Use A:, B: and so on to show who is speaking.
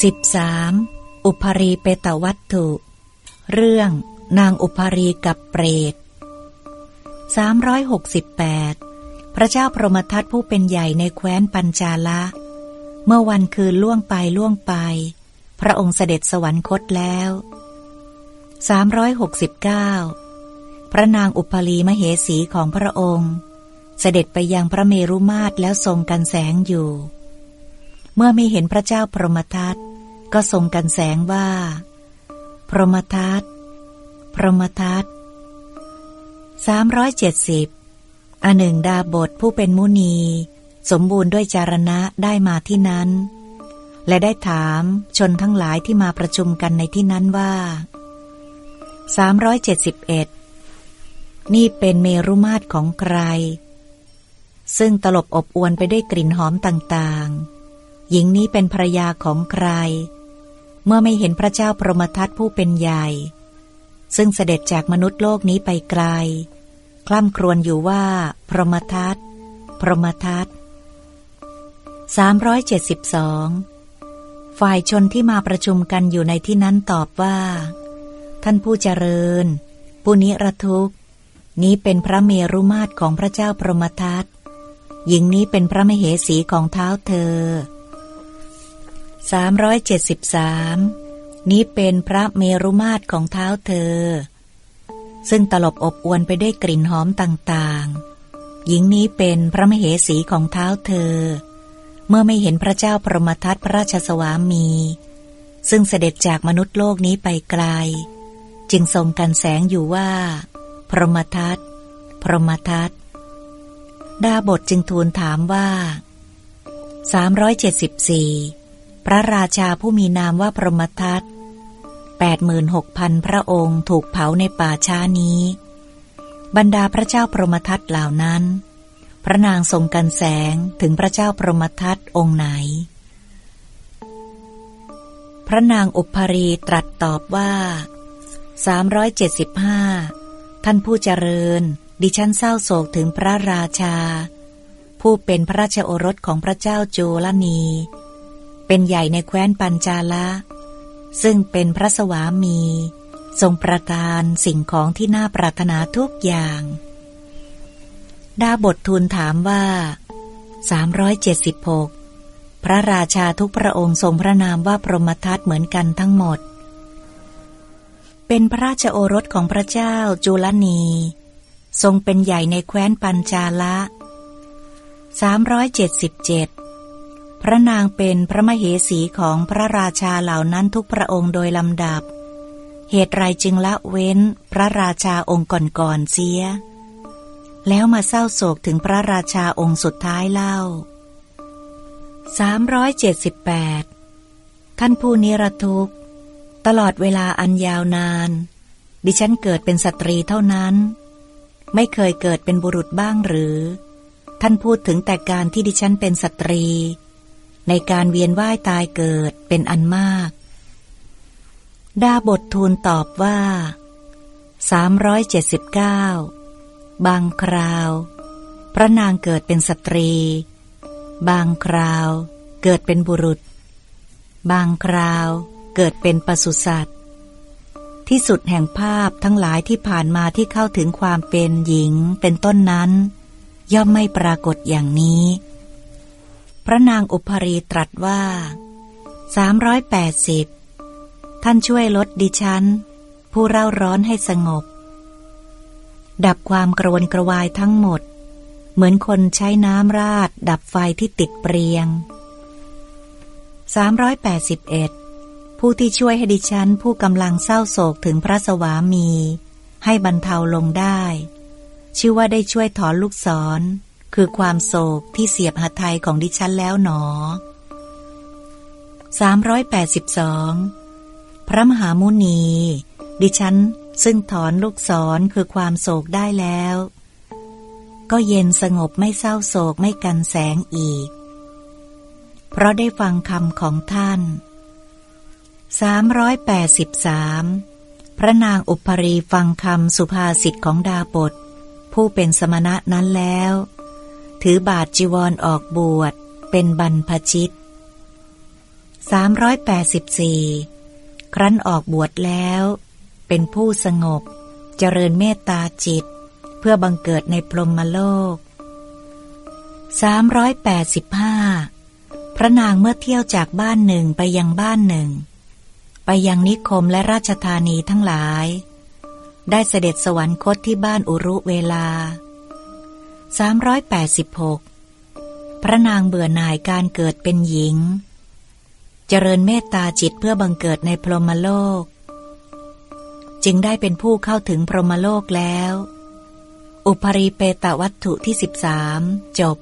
A: 13. อุปรีเปตวัตถุ เรื่องนางอุปรีกับเปรต368 พระเจ้าพรหมทัตผู้เป็นใหญ่ในแคว้นปัญจาละ เมื่อวันคืนล่วงไปล่วงไป พระองค์เสด็จสวรรคตแล้ว 369 พระนางอุปรีมเหสีของพระองค์ เสด็จไปยังพระเมรุมาตรแล้วทรงกันแสงอยู่ เมื่อไม่เห็นพระเจ้าพรหมทัตก็ทรงกันแสงว่า พรหมทัตพรหมทัตสามร้อยเจ็ดสิบอันหนึ่งดาบทผู้เป็นมุนี สมบูรณ์ด้วยจารณะได้มาที่นั้น และได้ถามชนทั้งหลายที่มาประชุมกันในที่นั้นว่าสามร้อยเจ็ดสิบเอ็ดนี่เป็นเมรุมาตรของใคร ซึ่งตลบอบอวนไปด้วยกลิ่นหอมต่างๆ หญิงนี้เป็นภรยาของใคร เมื่อไม่เห็นพระเจ้าพรหมทัตผู้เป็นใหญ่ ซึ่งเสด็จจากมนุษย์โลกนี้ไปไกล คล่ำครวญอยู่ว่า พรหมทัตพรหมทัตสามร้อยเจ็ดสิบสองฝ่ายชนที่มาประชุมกันอยู่ในที่นั้นตอบว่า ท่านผู้เจริญ ผู้นิรทุกนี้เป็นพระเมรุมาตรของพระเจ้าพรหมทัตหญิงนี้เป็นพระมเหสีของเท้าเธอ 373 นี้เป็นพระเมรุมาตรของเท้าเธอ ซึ่งตลบอบอวนไปด้วยกลิ่นหอมต่างๆ หญิงนี้เป็นพระมเหสีของเท้าเธอ เมื่อไม่เห็นพระเจ้าพรหมทัตพระราชสวามี ซึ่งเสด็จจากมนุษย์โลกนี้ไปไกล จึงทรงกันแสงอยู่ว่า พรหมทัตพรหมทัตดาบทจึงทูลถามว่า 374 พระราชาผู้มีนามว่าพรหมทัต86,000 พระองค์ถูกเผาในป่าช้านี้ บรรดาพระเจ้าพรหมทัตเหล่านั้น พระนางทรงกันแสงถึงพระเจ้าพรหมทัตองค์ไหน พระนางอุปรีตรัสตอบว่า 375 ท่านผู้เจริญ ดิฉันเศร้าโศกถึงพระราชา ผู้เป็นพระราชโอรสของพระเจ้าโจลนี เป็นใหญ่ในแคว้นปัญจาละซึ่งเป็นพระสวามี ทรงประทานสิ่งของที่น่าปรารถนาทุกอย่าง ดาบททูลถามว่า 376 พระราชาทุกพระองค์ทรงพระนามว่าพรหมทัตเหมือนกันทั้งหมด เป็นพระราชโอรสของพระเจ้าจุลนี ทรงเป็นใหญ่ในแคว้นปัญจาละ377 พระนางเป็นพระมเหสีของพระราชาเหล่านั้นทุกพระองค์โดยลำดับ เหตุไรจึงละเว้นพระราชาองค์ก่อนๆเสีย แล้วมาเศร้าโศกถึงพระราชาองค์สุดท้ายเล่า 378 ท่านผู้นิรทุกข์ ตลอดเวลาอันยาวนาน ดิฉันเกิดเป็นสตรีเท่านั้น ไม่เคยเกิดเป็นบุรุษบ้างหรือ ท่านพูดถึงแต่การที่ดิฉันเป็นสตรี ในการเวียนว่ายตายเกิดเป็นอันมาก ดาบททูลตอบว่า 379 บางคราว พระนางเกิดเป็นสตรี บางคราว เกิดเป็นบุรุษ บางคราวเกิดเป็นปศุสัตว์ ที่สุดแห่งภาพทั้งหลายที่ผ่านมาที่เข้าถึงความเป็นหญิงเป็นต้นนั้น ย่อมไม่ปรากฏอย่างนี้ พระนางอุปรีตรัสว่า 380 ท่านช่วยลดดิฉัน ผู้เร่าร้อนให้สงบ ดับความกระวนกระวายทั้งหมด เหมือนคนใช้น้ำราด ดับไฟที่ติดเปรียง 381 ผู้ที่ช่วยให้ดิฉัน ผู้กำลังเศร้าโศกถึงพระสวามี ให้บรรเทาลงได้ ชื่อว่าได้ช่วยถอนลูกศร คือความโศกที่เสียบหัตถยของดิฉันแล้วหนอ 382 พระมหามุนี ดิฉันซึ่งถอนลูกศรคือความโศกได้แล้ว ก็เย็นสงบไม่เศร้าโศกไม่กันแสงอีก เพราะได้ฟังคำของท่าน 383 พระนางอุปรีฟังคำสุภาษิตของดาบทผู้เป็นสมณะนั้นแล้ว ถือบาทจีวรออกบวช เป็นบรรพชิต 384 ครั้นออกบวชแล้ว เป็นผู้สงบ เจริญเมตตาจิต เพื่อบังเกิดในพรหมโลก 385 พระนางเมื่อเที่ยวจากบ้านหนึ่งไปยังบ้านหนึ่ง ไปยังนิคมและราชธานีทั้งหลาย ได้เสด็จสวรรคตที่บ้านอุรุเวลา 386 พระนางเบื่อหน่ายการเกิดเป็นหญิง เจริญเมตตาจิตเพื่อบังเกิดในพรหมโลก จึงได้เป็นผู้เข้าถึงพรหมโลกแล้ว อุปริเปตวัตถุที่ 13 จบ